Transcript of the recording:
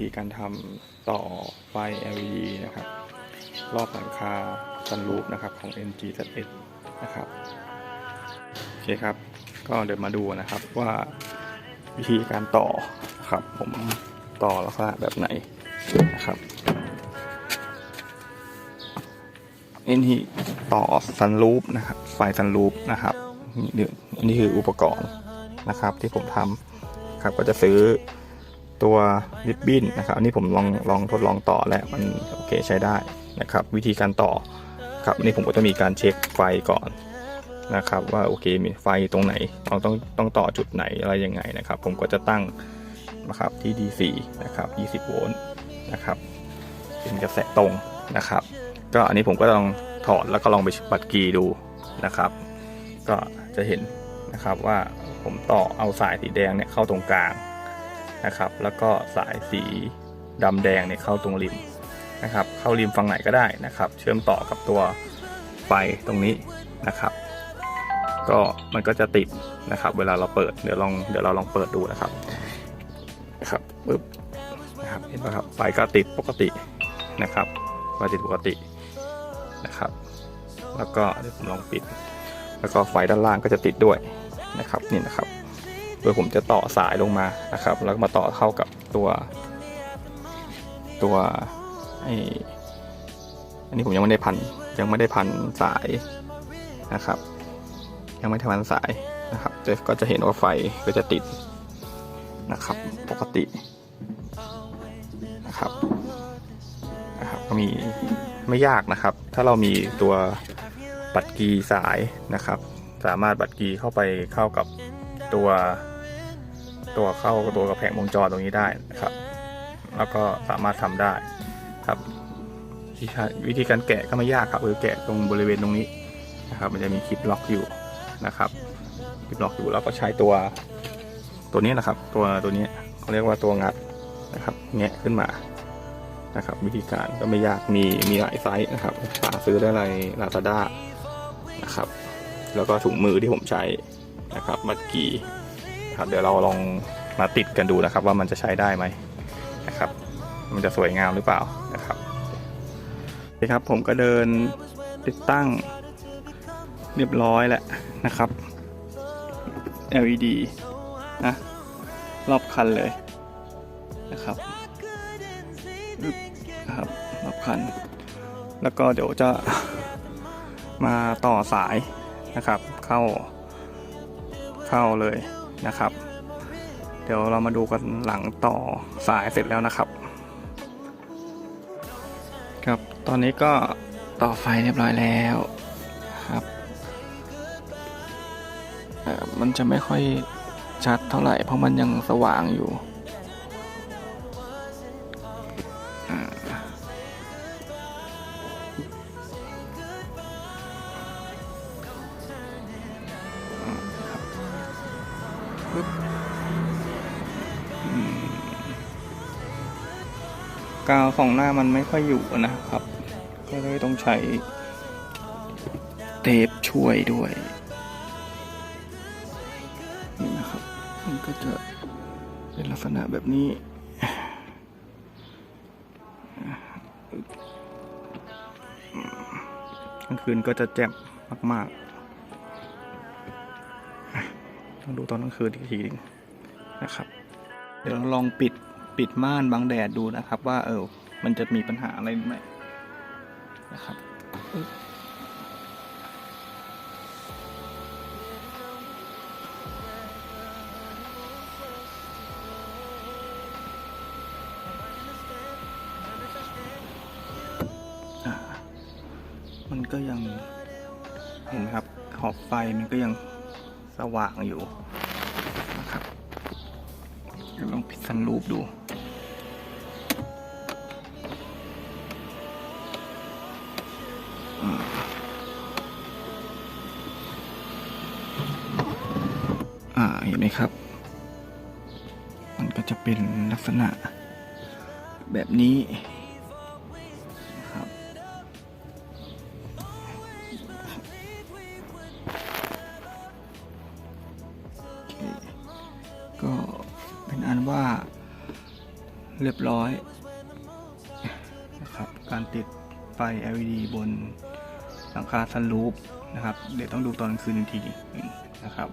ธีการทำต่อไฟ LED นะครับ รอบหลังคาซันรูฟนะครับของ NG ZS นะครับโอเคครับ ก็เดี๋ยวมาดูนะครับว่าวิธีการต่อครับ ผมต่อลักษณะแบบไหนนะครับอันนี้ต่อซันรูฟนะครับ ไฟซันรูฟนะครับนี่อันนี้คืออุปกรณ์นะครับที่ผมทำครับก็จะซื้อ ตัวริบบิ้นนะครับอันนี้ผมลองลองทดลองต่อแล้วมันโอเคใช้ได้นะครับ วิธีการต่อครับนนี่ผมก็จะมีการเช็คไฟก่อนนะครับ ว่าโอเคมีไฟตรงไหน เราต้องต้องต่อจุดไหนอะไรยังไงนะครับ ผมก็จะตั้งนะครับที่ DC นะครับ 20 โวลต์นะครับเป็นกระแสตรงนะครับ ก็อันนี้ผมก็ลองถอดแล้วก็ลองไปบัดกีดูนะครับ ก็จะเห็นนะครับว่าผมต่อเอาสายสีแดงเนี่ยเข้าตรงกลาง นะครับ แล้วก็สายสีดำแดงเนี่ยเข้าตรงริมนะครับ เข้าริมฝั่งไหนก็ได้นะครับ เชื่อมต่อกับตัวไฟตรงนี้นะครับ ก็มันก็จะติดนะครับ เวลาเราเปิดเดี๋ยวลองเดี๋ยวเราลองเปิดดูนะครับนะครับปึ๊บนะครับเห็นไหมครับไฟก็ติดปกตินะครับไฟติดปกตินะครับ แล้วก็เดี๋ยวผมลองปิด แล้วก็ไฟด้านล่างก็จะติดด้วยนะครับนี่นะครับ โดยผมจะต่อสายลงมานะครับ แล้วมาต่อเข้ากับตัว ตัวไออันนี้ผมยังไม่ได้พันยังไม่ได้พันสายนะครับ ยังไม่ได้พันสายนะครับก็จะเห็นว่าไฟก็จะติดนะครับ ปกตินะครับนะครับก็มีไม่ยากนะครับ ถ้าเรามีตัวบัตรกีสายนะครับ สามารถบัตรกีเข้าไปเข้ากับตัว ตัวเข้าตัวกระแผงวงจรตรงนี้ได้นะครับ แล้วก็สามารถทำได้ครับวิธีการแกะก็ไม่ยากครับคือแกะตรงบริเวณตรงนี้นะครับ มันจะมีคลิปล็อกอยู่นะครับคลิปล็อกอยู่แล้วก็ใช้ตัวตัวนี้นะครับ ตัวตัวนี้เขาเรียกว่าตัวงัดนะครับแงะขึ้นมานะครับ วิธีการก็ไม่ยากมีมีหลายไซส์นะครับหาซื้อได้ในลาซาด้านะครับ แล้วก็ถุงมือที่ผมใช้นะครับมัดกี ครับ เดี๋ยวเราลองมาติดกันดูนะครับ ว่ามันจะใช้ได้ไหมนะครับ มันจะสวยงามหรือเปล่านะครับโอเครับผมก็เดินติดตั้งเรียบร้อยแล้วนะครับ LED นะรอบคันเลยนะครับอึ๊บนะครับรอบคัน แล้วก็เดี๋ยวจะมาต่อสายนะครับ เข้าเข้าเลย นะครับ เดี๋ยวเรามาดูกันหลังต่อสายเสร็จแล้วนะครับ ครับตอนนี้ก็ต่อไฟเรียบร้อยแล้วครับมันจะไม่ค่อยชัดเท่าไหร่เพราะมันยังสว่างอยู่ กาวสองหน้ามันไม่ค่อยอยู่นะครับ ก็เลยต้องใช้เทปช่วยด้วยนี่นะครับ มันก็จะเป็นลักษณะแบบนี้กลางคืนก็จะแจ่มมากๆ ต้องดูตอนกลางคืนอีกทีหนึงนะครับ เดี๋ยวเราลองปิด ปิดม่านบังแดดดูนะครับว่าเออมันจะมีปัญหาอะไรไหมนะครับมันก็ยังเห็นครับขอบไฟมันก็ยังสว่างอยู่นะครับเดี๋ยวลองปิดซันรูปดู เห็นไหมครับ มันก็จะเป็นลักษณะแบบนี้นครับ ก็เป็นอันว่าเรียบร้อยนะครับ การติดไฟ LED บนหลังคาซันรูปนะครับ เดี๋ยวต้องดูตอนคืนอีกทีนะครับ